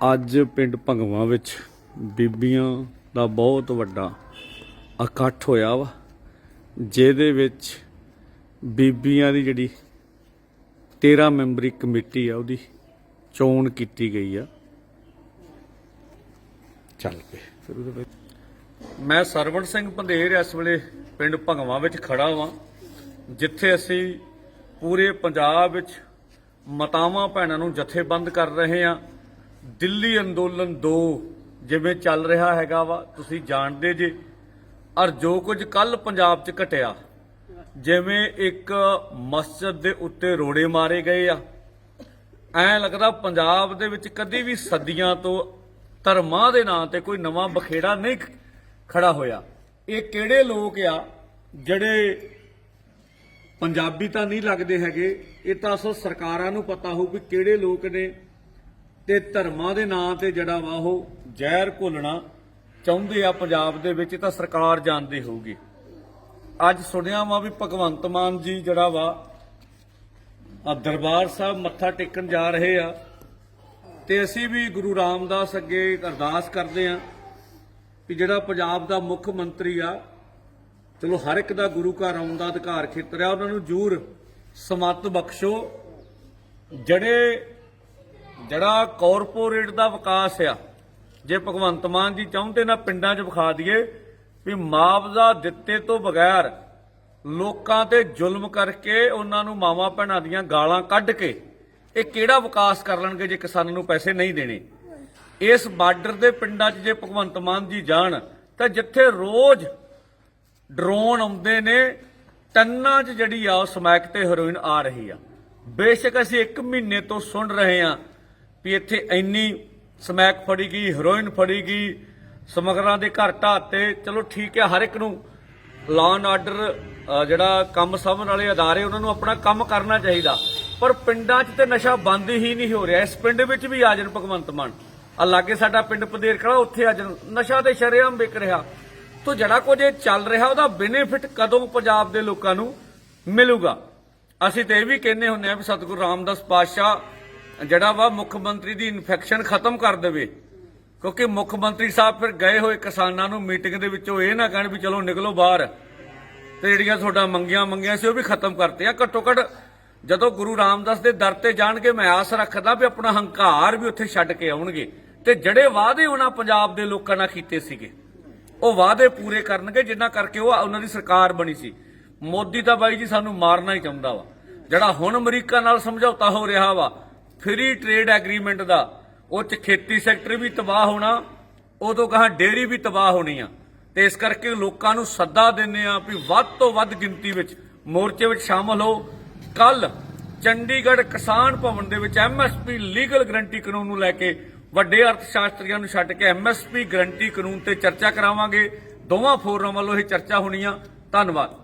ਅੱਜ ਪਿੰਡ ਭੰਗਵਾ ਵਿੱਚ ਬੀਬੀਆਂ ਦਾ ਬਹੁਤ ਵੱਡਾ ਇਕੱਠ ਹੋਇਆ ਵਾ ਜਿਹਦੇ ਵਿੱਚ ਬੀਬੀਆਂ ਦੀ ਜਿਹੜੀ 13 ਮੈਂਬਰੀ ਕਮੇਟੀ ਆ ਉਹਦੀ ਚੋਣ ਕੀਤੀ ਗਈ ਆ। ਚੱਲ ਪਏ। ਫਿਰ ਉਹਦੇ ਵਿੱਚ ਮੈਂ ਸਰਵਣ ਸਿੰਘ ਪੰਧੇਰ ਇਸ ਵੇਲੇ ਪਿੰਡ ਭੰਗਵਾ ਵਿੱਚ ਖੜਾ ਵਾਂ ਜਿੱਥੇ ਅਸੀਂ ਪੂਰੇ ਪੰਜਾਬ ਵਿੱਚ ਮਤਾਵਾਂ ਭੈਣਾਂ ਨੂੰ ਜਥੇਬੰਦ ਕਰ ਰਹੇ ਹਾਂ ਦਿੱਲੀ ਅੰਦੋਲਨ 2 ਜਿਵੇਂ ਚੱਲ ਰਿਹਾ ਹੈਗਾ ਵਾ, ਤੁਸੀਂ ਜਾਣਦੇ ਜੇ। ਔਰ ਜੋ ਕੁਝ ਕੱਲ ਪੰਜਾਬ 'ਚ ਘਟਿਆ, ਜਿਵੇਂ ਇੱਕ ਮਸਜਿਦ ਦੇ ਉੱਤੇ ਰੋੜੇ ਮਾਰੇ ਗਏ ਆ। ਐ ਲੱਗਦਾ ਪੰਜਾਬ ਦੇ ਵਿੱਚ ਕਦੀ ਵੀ ਸਦੀਆਂ ਤੋਂ ਧਰਮਾਂ ਦੇ ਨਾਂ ਤੇ ਕੋਈ ਨਵਾਂ ਬਖੇੜਾ ਨਹੀਂ ਖੜਾ ਹੋਇਆ। ਇਹ ਕਿਹੜੇ ਲੋਕ ਆ ਜਿਹੜੇ ਪੰਜਾਬੀ ਤਾਂ ਨਹੀਂ ਲੱਗਦੇ ਹੈਗੇ, ਇਹ ਤਾਂ ਅਸਲ ਸਰਕਾਰਾਂ ਨੂੰ ਪਤਾ ਹੋਊ ਵੀ ਕਿਹੜੇ ਲੋਕ ਨੇ। ਤੇ ਧਰਮਾਂ ਦੇ ਨਾਂ ਤੇ ਜਿਹੜਾ ਵਾ ਉਹ ਜ਼ਹਿਰ ਘੋਲਣਾ ਚਾਹੁੰਦੇ ਆ ਪੰਜਾਬ ਦੇ ਵਿੱਚ ਤਾਂ ਸਰਕਾਰ ਜਾਣਦੀ ਹੋਊਗੀ। ਅੱਜ ਸੁਣਿਆ ਵਾ ਵੀ ਭਗਵੰਤ ਮਾਨ ਜੀ ਜਿਹੜਾ ਵਾ ਆ ਦਰਬਾਰ ਸਾਹਿਬ ਮੱਥਾ ਟੇਕਣ ਜਾ ਰਹੇ ਆ ਤੇ ਅਸੀਂ ਵੀ ਗੁਰੂ ਰਾਮਦਾਸ ਅੱਗੇ ਅਰਦਾਸ ਕਰਦੇ ਆ ਕਿ ਜਿਹੜਾ ਪੰਜਾਬ ਦਾ ਮੁੱਖ ਮੰਤਰੀ ਆ, ਚਲੋ ਹਰ ਇੱਕ ਦਾ ਗੁਰੂ ਘਰ ਆਉਣ ਦਾ ਅਧਿਕਾਰ ਖੇਤਰ ਆ, ਉਹਨਾਂ ਨੂੰ ਜੂਰ ਸਮੱਤ ਬਖਸ਼ੋ। ਜਿਹੜੇ ਜਿਹੜਾ ਕਾਰਪੋਰੇਟ ਦਾ ਵਿਕਾਸ ਆ, ਜੇ ਭਗਵੰਤ ਮਾਨ ਜੀ ਚਾਹੁੰਦੇ ਨਾ ਪਿੰਡਾਂ 'ਚ ਵਿਖਾ ਦਈਏ, ਵੀ ਮੁਆਵਜ਼ਾ ਦਿੱਤੇ ਤੋਂ ਬਗੈਰ ਲੋਕਾਂ ਤੇ ਜ਼ੁਲਮ ਕਰਕੇ ਉਹਨਾਂ ਨੂੰ ਮਾਵਾਂ ਭੈਣਾਂ ਦੀਆਂ ਗਾਲਾਂ ਕੱਢ ਕੇ ਇਹ ਕਿਹੜਾ ਵਿਕਾਸ ਕਰ ਲੈਣਗੇ ਜੇ ਕਿਸਾਨਾਂ ਨੂੰ ਪੈਸੇ ਨਹੀਂ ਦੇਣੇ? ਇਸ ਬਾਰਡਰ ਦੇ ਪਿੰਡਾਂ 'ਚ ਜੇ ਭਗਵੰਤ ਮਾਨ ਜੀ ਜਾਣ, ਤਾਂ ਜਿੱਥੇ ਰੋਜ਼ ਡਰੋਨ ਆਉਂਦੇ ਨੇ, ਟੰਨਾਂ 'ਚ ਜਿਹੜੀ ਆ ਉਹ ਸਮੈਕ ਤੇ ਹੈਰੋਇਨ ਆ ਰਹੀ ਆ। ਬੇਸ਼ੱਕ ਅਸੀਂ 1 ਮਹੀਨੇ ਤੋਂ ਸੁਣ ਰਹੇ ਆ ਵੀ ਇੱਥੇ ਇੰਨੀ ਸਮੈਕ ਫੜੀ ਗਈ ਹੈਰੋਇਨ ਫੜੀ ਗਈ, ਸਮਗਰਾਂ ਦੇ ਘਰ ਢਾਤੇ ਚਲੋ ਠੀਕ ਹੈ, ਹਰ ਇੱਕ ਨੂੰ ਲਾਅ ਐਂਡ ਆਰਡਰ ਜਿਹੜਾ ਕੰਮ ਸਮਝਣ ਵਾਲੇ ਅਦਾਰੇ, ਉਹਨਾਂ ਨੂੰ ਆਪਣਾ ਕੰਮ ਕਰਨਾ ਚਾਹੀਦਾ। ਪਰ ਪਿੰਡਾਂ 'ਚ ਤੇ ਨਸ਼ਾ ਬੰਦ ਹੀ ਨਹੀਂ ਹੋ ਰਿਹਾ। ਇਸ ਪਿੰਡ ਵਿੱਚ ਵੀ ਆ ਜਾਣ ਭਗਵੰਤ ਮਾਨ। ਆ ਲਾਗੇ ਸਾਡਾ ਪਿੰਡ ਪਦੇਰ ਖੜਾ, ਉੱਥੇ ਆ ਜਾਣ। ਨਸ਼ਾ ਤੇ ਸ਼ਰੇਆਮ ਵਿਕ ਰਿਹਾ। ਤੋ ਜਿਹੜਾ ਕੁਝ ਇਹ ਚੱਲ ਰਿਹਾ, ਉਹਦਾ ਬੈਨੀਫਿਟ ਕਦੋਂ ਪੰਜਾਬ ਦੇ ਲੋਕਾਂ ਨੂੰ ਮਿਲੂਗਾ? ਅਸੀਂ ਤੇ ਇਹ ਵੀ ਕਹਿੰਦੇ ਹੁੰਦੇ ਆ ਵੀ ਸਤਿਗੁਰੂ ਰਾਮਦਾਸ ਪਾਤਸ਼ਾਹ ਜਿਹੜਾ ਵਾ ਮੁੱਖ ਮੰਤਰੀ ਦੀ ਇਨਫੈਕਸ਼ਨ ਖਤਮ ਕਰ ਦੇਵੇ। ਕਿਉਂਕਿ ਮੁੱਖ ਮੰਤਰੀ ਸਾਹਿਬ ਫਿਰ ਗਏ ਹੋਏ ਕਿਸਾਨਾਂ ਨੂੰ ਮੀਟਿੰਗ ਦੇ ਵਿੱਚੋਂ ਇਹ ਨਾ ਕਹਿਣ ਵੀ ਚਲੋ ਨਿਕਲੋ ਬਾਹਰ। ਤੇ ਜਿਹੜੀਆਂ ਤੁਹਾਡਾ ਮੰਗੀਆਂ ਮੰਗੀਆਂ ਸੀ ਉਹ ਵੀ ਖਤਮ ਕਰਤੇ। ਆ ਘੱਟੋ ਘੱਟ ਜਦੋਂ ਗੁਰੂ ਰਾਮਦਾਸ ਦੇ ਦਰ ਤੇ ਜਾਣਗੇ, ਮੈਂ ਆਸ ਰੱਖਦਾ ਵੀ ਆਪਣਾ ਹੰਕਾਰ ਵੀ ਉੱਥੇ ਛੱਡ ਕੇ ਆਉਣਗੇ। ਤੇ ਜਿਹੜੇ ਵਾਅਦੇ ਉਹਨਾਂ ਪੰਜਾਬ ਦੇ ਲੋਕਾਂ ਨਾਲ ਕੀਤੇ ਸੀਗੇ, ਉਹ ਵਾਅਦੇ ਪੂਰੇ ਕਰਨਗੇ, ਜਿੰਨਾ ਕਰਕੇ ਉਹ ਉਹਨਾਂ ਦੀ ਸਰਕਾਰ ਬਣੀ ਸੀ। ਮੋਦੀ ਤਾਂ ਬਾਈ ਜੀ ਸਾਨੂੰ ਮਾਰਨਾ ਹੀ ਚਾਹੁੰਦਾ ਵਾ। ਜਿਹੜਾ ਹੁਣ ਅਮਰੀਕਾ ਨਾਲ ਸਮਝੌਤਾ ਹੋ ਰਿਹਾ ਵਾ ਫ੍ਰੀ ਟ੍ਰੇਡ ਐਗਰੀਮੈਂਟ ਦਾ, ਉਹ ਚ ਖੇਤੀ ਸੈਕਟਰ ਵੀ ਤਬਾਹ ਹੋਣਾ, ਉਦੋਂ ਕਹਾ ਡੇਰੀ ਵੀ ਤਬਾਹ ਹੋਣੀ ਆ। ਤੇ ਇਸ ਕਰਕੇ ਲੋਕਾਂ ਨੂੰ ਸੱਦਾ ਦਿੰਨੇ ਆ ਵੀ ਵੱਧ ਤੋਂ ਵੱਧ ਗਿਣਤੀ ਵਿੱਚ ਮੋਰਚੇ ਵਿੱਚ ਸ਼ਾਮਲ ਹੋ। ਕੱਲ ਚੰਡੀਗੜ੍ਹ ਕਿਸਾਨ ਭਵਨ ਦੇ ਵਿੱਚ ਐਮਐਸਪੀ ਲੀਗਲ ਗਰੰਟੀ ਕਾਨੂੰਨ ਨੂੰ ਲੈ ਕੇ ਵੱਡੇ ਅਰਥ ਸ਼ਾਸਤਰੀਆਂ ਨੂੰ ਛੱਡ ਕੇ ਐਮਐਸਪੀ ਗਰੰਟੀ ਕਾਨੂੰਨ ਤੇ ਚਰਚਾ ਕਰਾਵਾਂਗੇ। ਦੋਵਾਂ ਫੋਰਮਾਂ ਵੱਲੋਂ ਇਹ ਚਰਚਾ ਹੋਣੀ ਆ। ਧੰਨਵਾਦ।